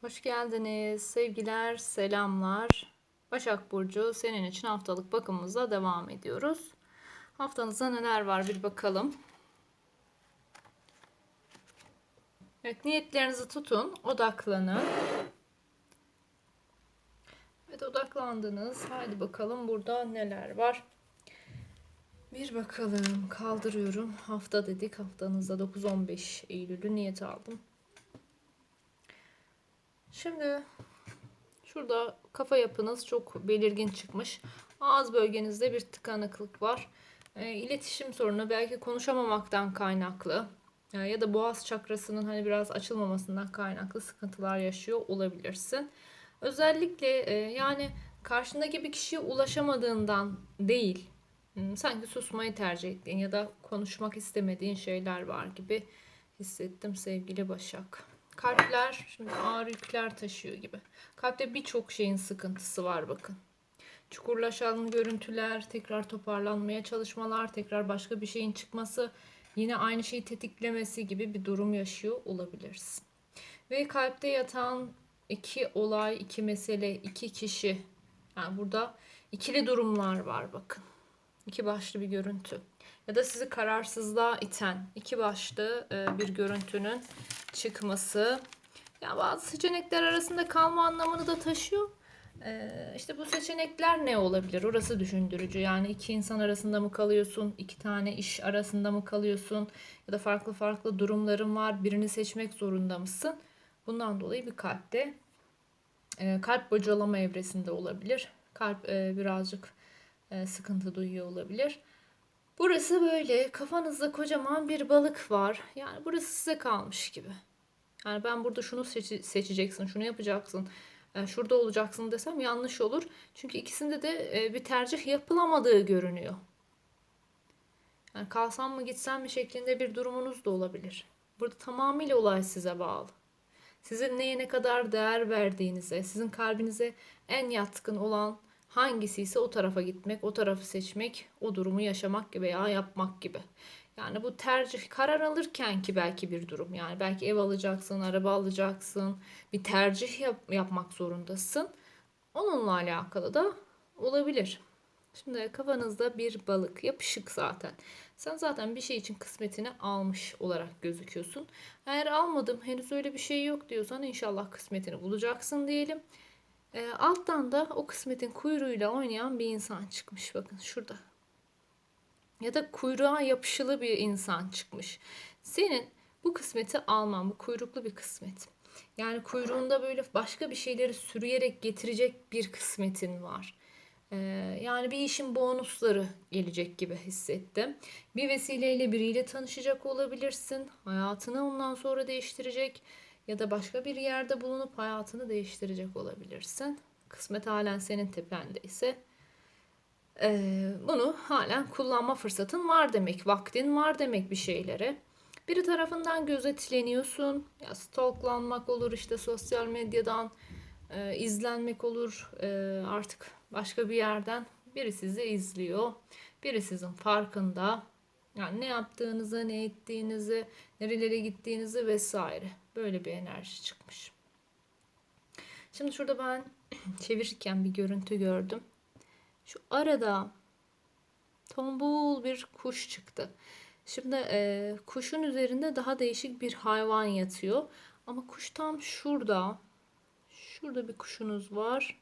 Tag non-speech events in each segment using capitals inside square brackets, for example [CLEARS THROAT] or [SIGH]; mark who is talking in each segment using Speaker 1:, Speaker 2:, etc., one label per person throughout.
Speaker 1: Hoş geldiniz. Sevgiler, selamlar. Başak Burcu senin için haftalık bakımımıza devam ediyoruz. Haftanızda neler var bir bakalım. Evet, niyetlerinizi tutun, odaklanın. Evet, odaklandınız. Haydi bakalım burada neler var. Bir bakalım. Kaldırıyorum. Hafta dedik. Haftanızda 9-15 Eylül'ü niyet aldım. Şimdi şurada kafa yapınız çok belirgin çıkmış. Ağız bölgenizde bir tıkanıklık var. E, iletişim sorunu belki konuşamamaktan kaynaklı e, ya da boğaz çakrasının hani biraz açılmamasından kaynaklı sıkıntılar yaşıyor olabilirsin. Özellikle e, yani karşındaki bir kişiye ulaşamadığından değil, sanki susmayı tercih ettiğin ya da konuşmak istemediğin şeyler var gibi hissettim sevgili Başak. Kalpler şimdi ağır yükler taşıyor gibi. Kalpte birçok şeyin sıkıntısı var bakın. Çukurlaşan görüntüler, tekrar toparlanmaya çalışmalar, tekrar başka bir şeyin çıkması, yine aynı şeyi tetiklemesi gibi bir durum yaşıyor olabilirsin. Ve kalpte yatan iki olay, iki mesele, iki kişi. Yani burada ikili durumlar var bakın. İki başlı bir görüntü. Ya da sizi kararsızlığa iten iki başlı e, bir görüntünün çıkması. Ya bazı seçenekler arasında kalma anlamını da taşıyor. Ee, işte bu seçenekler ne olabilir? Orası düşündürücü. Yani iki insan arasında mı kalıyorsun? iki tane iş arasında mı kalıyorsun? Ya da farklı farklı durumların var. Birini seçmek zorunda mısın? Bundan dolayı bir kalpte e, kalp bocalama evresinde olabilir. Kalp e, birazcık e, sıkıntı duyuyor olabilir. Burası böyle. Kafanızda kocaman bir balık var. Yani burası size kalmış gibi. Yani ben burada şunu seçi- seçeceksin, şunu yapacaksın, e, şurada olacaksın desem yanlış olur. Çünkü ikisinde de e, bir tercih yapılamadığı görünüyor. Yani kalsam mı gitsem mi şeklinde bir durumunuz da olabilir. Burada tamamıyla olay size bağlı. Sizin neye ne kadar değer verdiğinize, sizin kalbinize en yatkın olan hangisi ise o tarafa gitmek, o tarafı seçmek, o durumu yaşamak veya yapmak gibi. Yani bu tercih karar alırken ki belki bir durum. Yani belki ev alacaksın, araba alacaksın, bir tercih yap- yapmak zorundasın. Onunla alakalı da olabilir. Şimdi kafanızda bir balık yapışık zaten. Sen zaten bir şey için kısmetini almış olarak gözüküyorsun. Eğer almadım henüz öyle bir şey yok diyorsan inşallah kısmetini bulacaksın diyelim. E, alttan da o kısmetin kuyruğuyla oynayan bir insan çıkmış. Bakın şurada. Ya da kuyruğa yapışılı bir insan çıkmış. Senin bu kısmeti alman, bu kuyruklu bir kısmet. Yani kuyruğunda böyle başka bir şeyleri sürüyerek getirecek bir kısmetin var. Ee, yani bir işin bonusları gelecek gibi hissettim. Bir vesileyle biriyle tanışacak olabilirsin. Hayatını ondan sonra değiştirecek ya da başka bir yerde bulunup hayatını değiştirecek olabilirsin. Kısmet halen senin tependeyse ee, bunu halen kullanma fırsatın var demek, vaktin var demek bir şeylere. Biri tarafından gözetleniyorsun. Ya stalklanmak olur işte sosyal medyadan e, izlenmek olur. E, artık başka bir yerden biri sizi izliyor. Biri sizin farkında. Yani ne yaptığınızı, ne ettiğinizi, nerelere gittiğinizi vesaire. Böyle bir enerji çıkmış. Şimdi şurada ben [CLEARS THROAT] çevirirken bir görüntü gördüm. Şu arada tombul bir kuş çıktı. Şimdi e, kuşun üzerinde daha değişik bir hayvan yatıyor. Ama kuş tam şurada. Şurada bir kuşunuz var.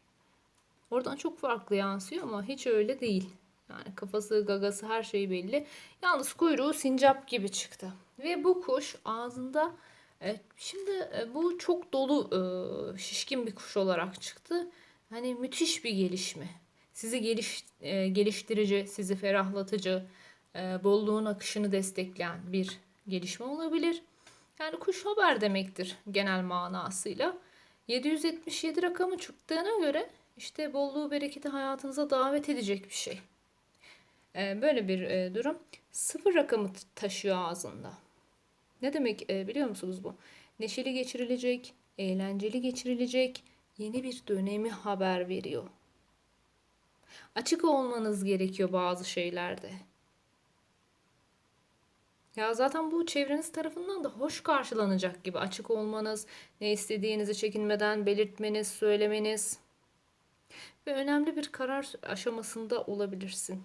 Speaker 1: Oradan çok farklı yansıyor ama hiç öyle değil. Yani kafası, gagası her şey belli. Yalnız kuyruğu sincap gibi çıktı. Ve bu kuş ağzında e, şimdi e, bu çok dolu e, şişkin bir kuş olarak çıktı. Hani müthiş bir gelişme. Sizi geliş, e, geliştirici, sizi ferahlatıcı, bolluğun akışını destekleyen bir gelişme olabilir. Yani kuş haber demektir genel manasıyla. 777 rakamı çıktığına göre işte bolluğu bereketi hayatınıza davet edecek bir şey. E, böyle bir e, durum. Sıfır rakamı taşıyor ağzında. Ne demek e, biliyor musunuz bu? Neşeli geçirilecek, eğlenceli geçirilecek yeni bir dönemi haber veriyor. Açık olmanız gerekiyor bazı şeylerde. Ya zaten bu çevreniz tarafından da hoş karşılanacak gibi. Açık olmanız, ne istediğinizi çekinmeden belirtmeniz, söylemeniz ve önemli bir karar aşamasında olabilirsin.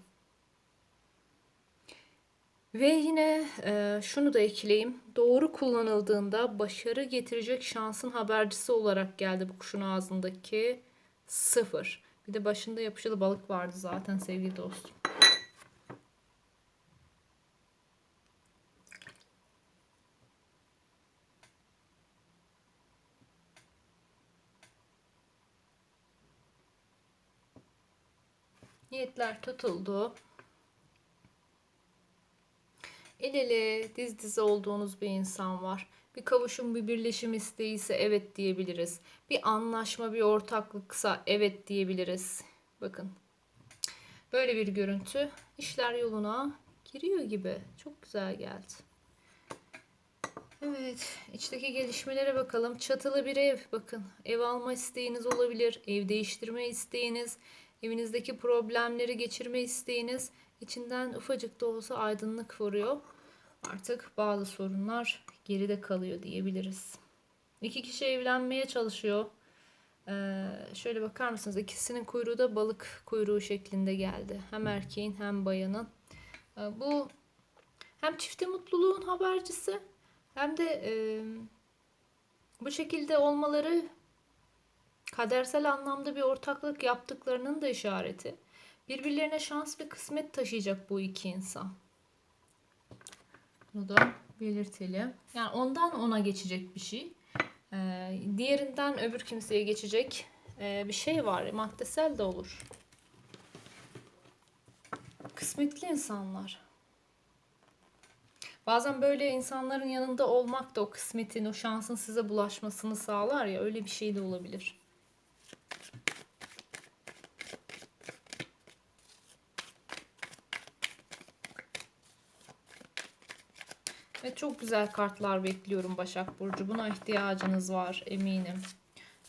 Speaker 1: Ve yine e, şunu da ekleyeyim. Doğru kullanıldığında başarı getirecek şansın habercisi olarak geldi bu kuşun ağzındaki sıfır. Bir de başında yapışılı balık vardı zaten sevgili dostum. Niyetler tutuldu. El ele diz dize olduğunuz bir insan var. Bir kavuşum, bir birleşim isteği evet diyebiliriz. Bir anlaşma, bir ortaklıksa evet diyebiliriz. Bakın. Böyle bir görüntü. İşler yoluna giriyor gibi. Çok güzel geldi. Evet, içteki gelişmelere bakalım. Çatılı bir ev, bakın. Ev alma isteğiniz olabilir, ev değiştirme isteğiniz, evinizdeki problemleri geçirme isteğiniz içinden ufacık da olsa aydınlık vuruyor. Artık bazı sorunlar geride kalıyor diyebiliriz. İki kişi evlenmeye çalışıyor. Ee, şöyle bakar mısınız? İkisinin kuyruğu da balık kuyruğu şeklinde geldi. Hem erkeğin hem bayanın. Ee, bu hem çifte mutluluğun habercisi hem de e, bu şekilde olmaları kadersel anlamda bir ortaklık yaptıklarının da işareti. Birbirlerine şans ve kısmet taşıyacak bu iki insan. Bunu da belirtelim. Yani ondan ona geçecek bir şey. Ee, diğerinden öbür kimseye geçecek ee, bir şey var. Maddesel de olur. Kısmetli insanlar. Bazen böyle insanların yanında olmak da o kısmetin, o şansın size bulaşmasını sağlar ya öyle bir şey de olabilir. Çok güzel kartlar bekliyorum Başak Burcu. Buna ihtiyacınız var eminim.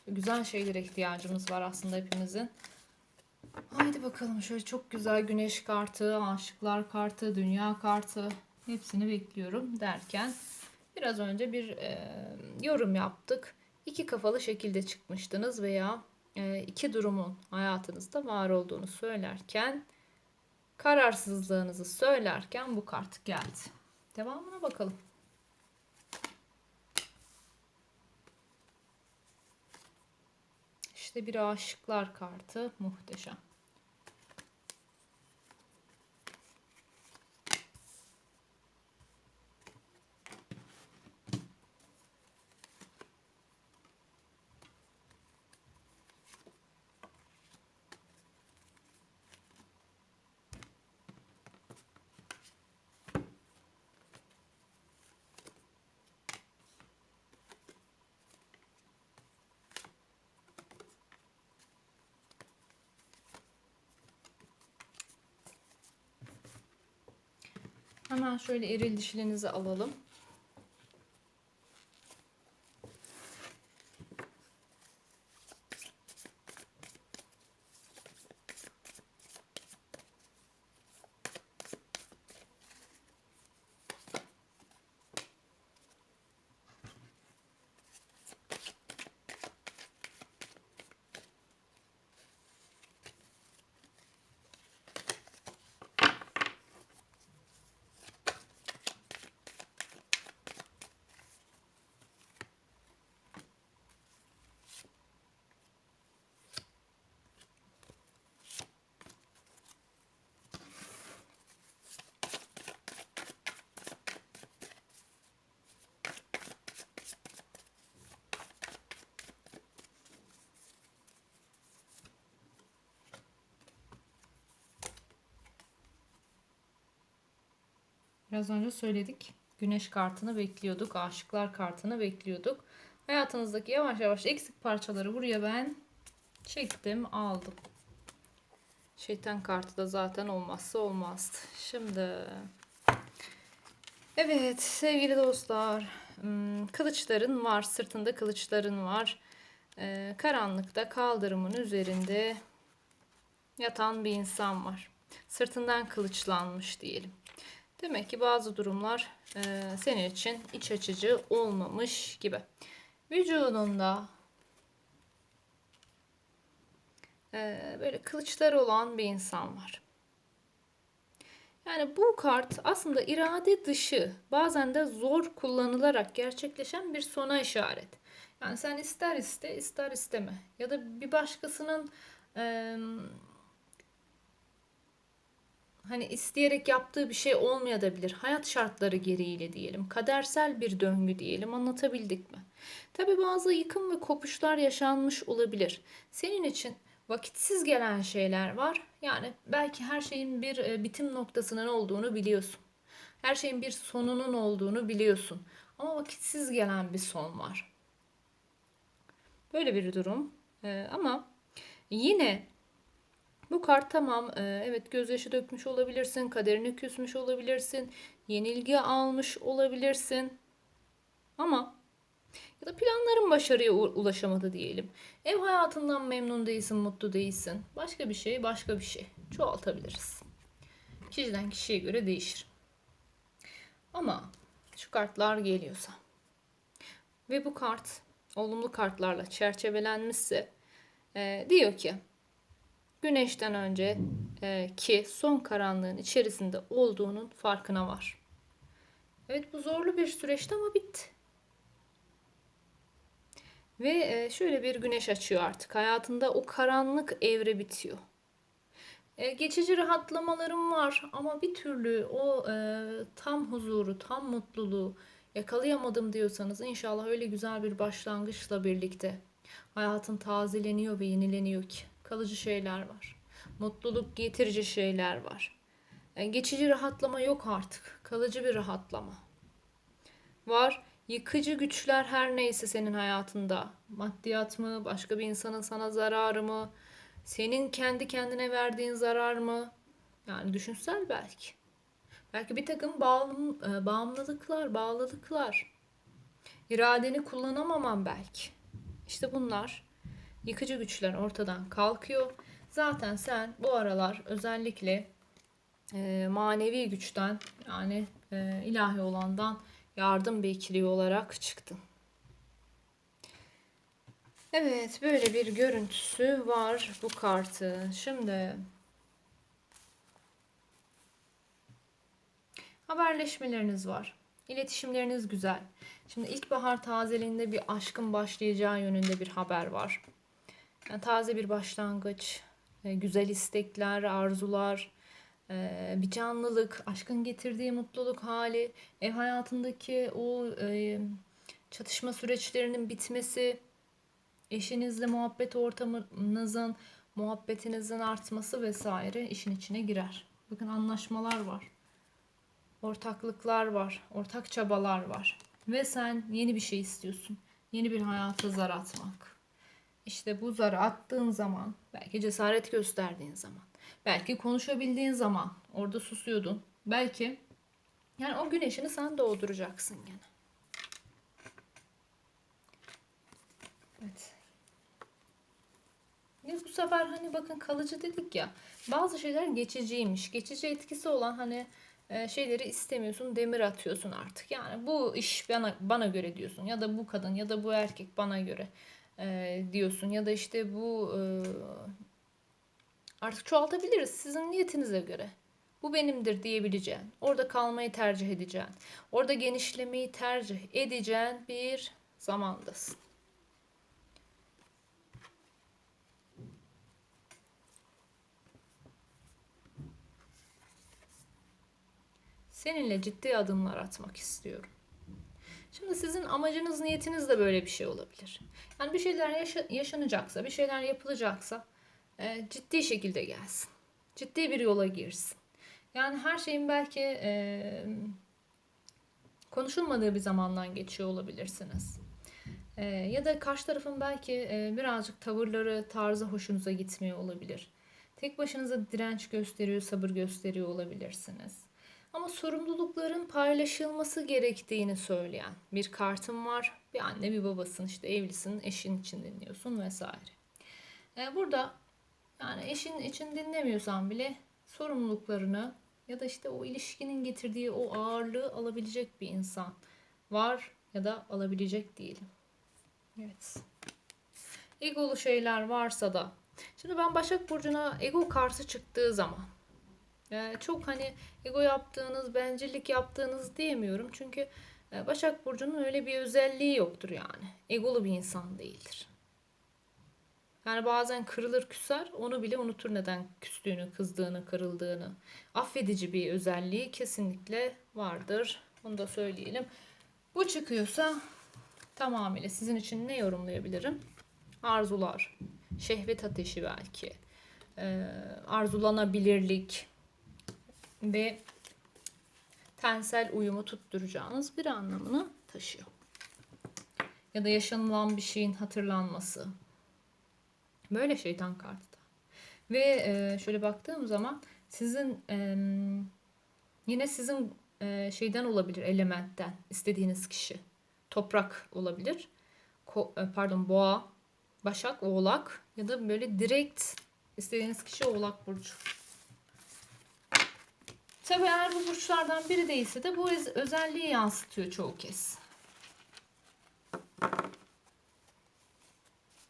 Speaker 1: Güzel şeylere ihtiyacımız var aslında hepimizin. Haydi bakalım şöyle çok güzel güneş kartı, aşıklar kartı, dünya kartı hepsini bekliyorum derken biraz önce bir e, yorum yaptık. İki kafalı şekilde çıkmıştınız veya e, iki durumun hayatınızda var olduğunu söylerken kararsızlığınızı söylerken bu kart geldi. Devamına bakalım. İşte bir aşıklar kartı muhteşem. Hemen şöyle eril dişilinizi alalım. Biraz önce söyledik. Güneş kartını bekliyorduk. Aşıklar kartını bekliyorduk. Hayatınızdaki yavaş yavaş eksik parçaları buraya ben çektim, aldım. Şeytan kartı da zaten olmazsa olmazdı. Şimdi Evet sevgili dostlar. Hmm, kılıçların var. Sırtında kılıçların var. Ee, karanlıkta kaldırımın üzerinde yatan bir insan var. Sırtından kılıçlanmış diyelim. Demek ki bazı durumlar e, senin için iç açıcı olmamış gibi. Vücudunda e, böyle kılıçları olan bir insan var. Yani bu kart aslında irade dışı, bazen de zor kullanılarak gerçekleşen bir sona işaret. Yani sen ister iste, ister isteme ya da bir başkasının e, hani isteyerek yaptığı bir şey olmayabilir. Hayat şartları gereğiyle diyelim. Kadersel bir döngü diyelim. Anlatabildik mi? Tabi bazı yıkım ve kopuşlar yaşanmış olabilir. Senin için vakitsiz gelen şeyler var. Yani belki her şeyin bir e, bitim noktasının olduğunu biliyorsun. Her şeyin bir sonunun olduğunu biliyorsun. Ama vakitsiz gelen bir son var. Böyle bir durum. Ee, ama yine bu kart tamam. Ee, evet gözyaşı dökmüş olabilirsin. Kaderini küsmüş olabilirsin. Yenilgi almış olabilirsin. Ama ya da planların başarıya ulaşamadı diyelim. Ev hayatından memnun değilsin, mutlu değilsin. Başka bir şey, başka bir şey. Çoğaltabiliriz. Kişiden kişiye göre değişir. Ama şu kartlar geliyorsa ve bu kart olumlu kartlarla çerçevelenmişse e, diyor ki güneşten önce e, ki son karanlığın içerisinde olduğunun farkına var. Evet bu zorlu bir süreçti ama bitti. Ve e, şöyle bir güneş açıyor artık. Hayatında o karanlık evre bitiyor. E, geçici rahatlamalarım var ama bir türlü o tam huzuru, tam mutluluğu yakalayamadım diyorsanız inşallah öyle güzel bir başlangıçla birlikte hayatın tazeleniyor ve yenileniyor ki kalıcı şeyler var. Mutluluk getirici şeyler var. Yani geçici rahatlama yok artık. Kalıcı bir rahatlama. Var. Yıkıcı güçler her neyse senin hayatında. Maddiyat mı, başka bir insanın sana zararı mı, senin kendi kendine verdiğin zarar mı? Yani düşünsel belki. Belki bir takım bağım, e, bağımlılıklar, bağlılıklar. İradeni kullanamaman belki. İşte bunlar yıkıcı güçler ortadan kalkıyor. Zaten sen bu aralar özellikle e, manevi güçten yani e, ilahi olandan yardım bekliyor olarak çıktın. Evet böyle bir görüntüsü var bu kartı. Şimdi haberleşmeleriniz var. İletişimleriniz güzel. Şimdi ilkbahar tazeliğinde bir aşkın başlayacağı yönünde bir haber var. Yani taze bir başlangıç, e, güzel istekler, arzular, e, bir canlılık, aşkın getirdiği mutluluk hali, ev hayatındaki o e, çatışma süreçlerinin bitmesi, eşinizle muhabbet ortamınızın, muhabbetinizin artması vesaire işin içine girer. Bakın anlaşmalar var. Ortaklıklar var, ortak çabalar var. Ve sen yeni bir şey istiyorsun. Yeni bir hayata zar atmak. İşte bu zarı attığın zaman, belki cesaret gösterdiğin zaman, belki konuşabildiğin zaman orada susuyordun. Belki yani o güneşini sen doğduracaksın gene. Evet. Ya bu sefer hani bakın kalıcı dedik ya. Bazı şeyler geçiciymiş. Geçici etkisi olan hani e, şeyleri istemiyorsun, demir atıyorsun artık. Yani bu iş bana bana göre diyorsun ya da bu kadın ya da bu erkek bana göre e, diyorsun ya da işte bu e, artık çoğaltabiliriz sizin niyetinize göre. Bu benimdir diyebileceğin, orada kalmayı tercih edeceğin, orada genişlemeyi tercih edeceğin bir zamandasın. Seninle ciddi adımlar atmak istiyorum. Şimdi sizin amacınız, niyetiniz de böyle bir şey olabilir. Yani bir şeyler yaşa- yaşanacaksa, bir şeyler yapılacaksa e, ciddi şekilde gelsin. Ciddi bir yola girsin. Yani her şeyin belki e, konuşulmadığı bir zamandan geçiyor olabilirsiniz. E, ya da karşı tarafın belki e, birazcık tavırları, tarzı hoşunuza gitmiyor olabilir. Tek başınıza direnç gösteriyor, sabır gösteriyor olabilirsiniz. Ama sorumlulukların paylaşılması gerektiğini söyleyen bir kartım var. Bir anne bir babasın işte evlisin eşin için dinliyorsun vesaire. Ee, burada yani eşin için dinlemiyorsan bile sorumluluklarını ya da işte o ilişkinin getirdiği o ağırlığı alabilecek bir insan var ya da alabilecek değilim. Evet. Egolu şeyler varsa da. Şimdi ben Başak Burcu'na ego karşı çıktığı zaman çok hani ego yaptığınız, bencillik yaptığınız diyemiyorum. Çünkü e, Başak Burcu'nun öyle bir özelliği yoktur yani. Egolu bir insan değildir. Yani bazen kırılır küser, onu bile unutur neden küstüğünü, kızdığını, kırıldığını. Affedici bir özelliği kesinlikle vardır. Bunu da söyleyelim. Bu çıkıyorsa tamamıyla sizin için ne yorumlayabilirim? Arzular, şehvet ateşi belki, e, arzulanabilirlik ve tensel uyumu tutturacağınız bir anlamını taşıyor. Ya da yaşanılan bir şeyin hatırlanması. Böyle şeytan kartı da. Ve e, şöyle baktığım zaman sizin e, yine sizin e, şeyden olabilir elementten istediğiniz kişi. Toprak olabilir. Ko- pardon boğa, başak, oğlak ya da böyle direkt istediğiniz kişi oğlak burcu. Tabii eğer bu burçlardan biri değilse de bu öz- özelliği yansıtıyor çoğu kez.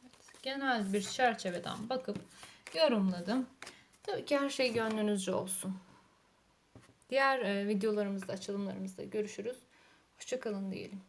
Speaker 1: Evet, genel bir çerçeveden bakıp yorumladım. Tabii ki her şey gönlünüzce olsun. Diğer e, videolarımızda, açılımlarımızda görüşürüz. Hoşçakalın diyelim.